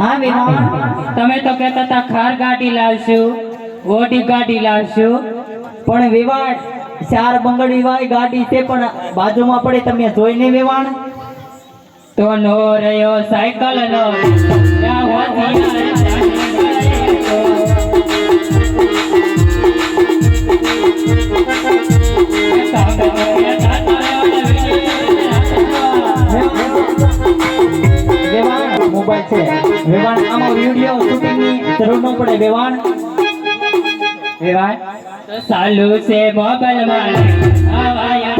હા વેવાણ તમે તો કહેતા હતા, ખાર ગાડી લાવશું ઓડી ગાડી લાવશું. પણ વિવાડ ચાર બંગડી વાય ગાડી છે, પણ બાજુમાં પડે તમે જોઈને વિવાણ? તો નો રહ્યો, સાયકલ નો. મોબાઈલ છે. વેવાણ આમાં વીડિયો શૂટિંગની જરૂર ન પડે. વેવાણ. વેવાણ. ચાલુ છે મોબાઈલમાં આવાયા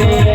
Yeah.